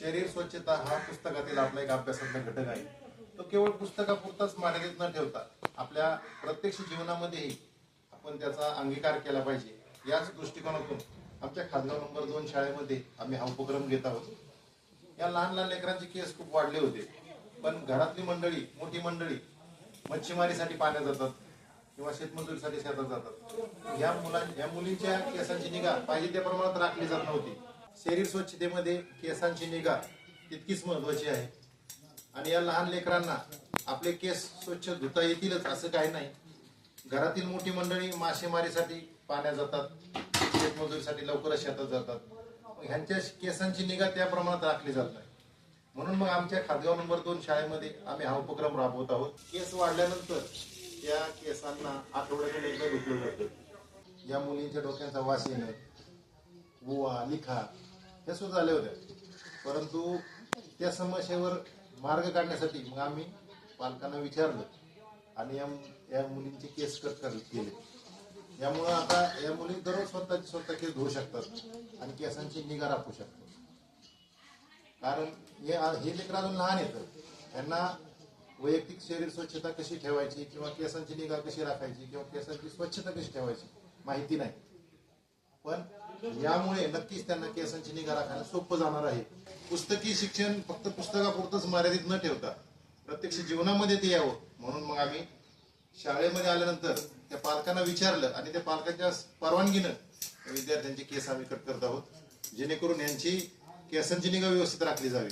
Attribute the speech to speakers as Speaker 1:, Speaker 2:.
Speaker 1: शरीर स्वच्छता हा पुस्तकातील आपला एक अभ्यासातला घटक आहे. तो केवळ पुस्तकापुरताच मर्यादित न ठेवता आपल्या प्रत्यक्ष जीवनामध्येही आपण त्याचा अंगीकार केला पाहिजे. याच दृष्टिकोनातून आमच्या खासगाव नंबर दोन शाळेमध्ये आम्ही हा उपक्रम घेत आहोत. या लहान लहान लेकरांचे केस खूप वाढले होते. पण घरातली मंडळी मोठी मंडळी मच्छीमारीसाठी पाण्यात जातात किंवा शेतमजुरीसाठी शेतात जातात. या मुलां या मुलींच्या केसांची निगा पाहिजे त्या प्रमाणात राखली जात नव्हती. शरीर स्वच्छतेमध्ये केसांची निगा तितकीच महत्वाची आहे. आणि या लहान लेकरांना आपले केस स्वच्छ धुता येतीलच असं काही नाही. घरातील मोठी मंडळी मासेमारीसाठी पाण्यात जातात शेतमजुरीसाठी लवकरच शेतात जातात. मग ह्यांच्या केसांची निगा त्या प्रमाणात राखली जात नाही. म्हणून मग आमच्या खातगाव नंबर दोन शाळेमध्ये आम्ही हा उपक्रम राबवत आहोत. केस वाढल्यानंतर त्या केसांना आठवड्यातून एकदा धुतलं जातं. या मुलींच्या डोक्यांचा वास येणं लिखा हे सुद्धा झाले होते. परंतु त्या समस्येवर मार्ग काढण्यासाठी मग आम्ही पालकांना विचारलं आणि या या मुलींचे केस कट कर केले. यामुळं आता या मुली दररोज स्वतःचे स्वतः केस धुवू शकतात आणि केसांची निगा राखू शकतात. कारण हे हे लेकर अजून लहान येतं त्यांना वैयक्तिक शरीर स्वच्छता कशी ठेवायची किंवा केसांची निगा कशी राखायची किंवा केसांची स्वच्छता कशी ठेवायची माहिती नाही. पण यामुळे नक्कीच त्यांना केसांची निगा राखायला सोपं जाणार आहे. पुस्तकी शिक्षण फक्त पुस्तकापुरतच मर्यादित न ठेवता प्रत्यक्ष जीवनामध्ये ते यावं. म्हणून मग आम्ही शाळेमध्ये आल्यानंतर त्या पालकांना विचारलं आणि त्या पालकांच्या परवानगीनं विद्यार्थ्यांचे केस आम्ही कट करत आहोत. जेणेकरून यांची केसांची निगा व्यवस्थित राखली जावी.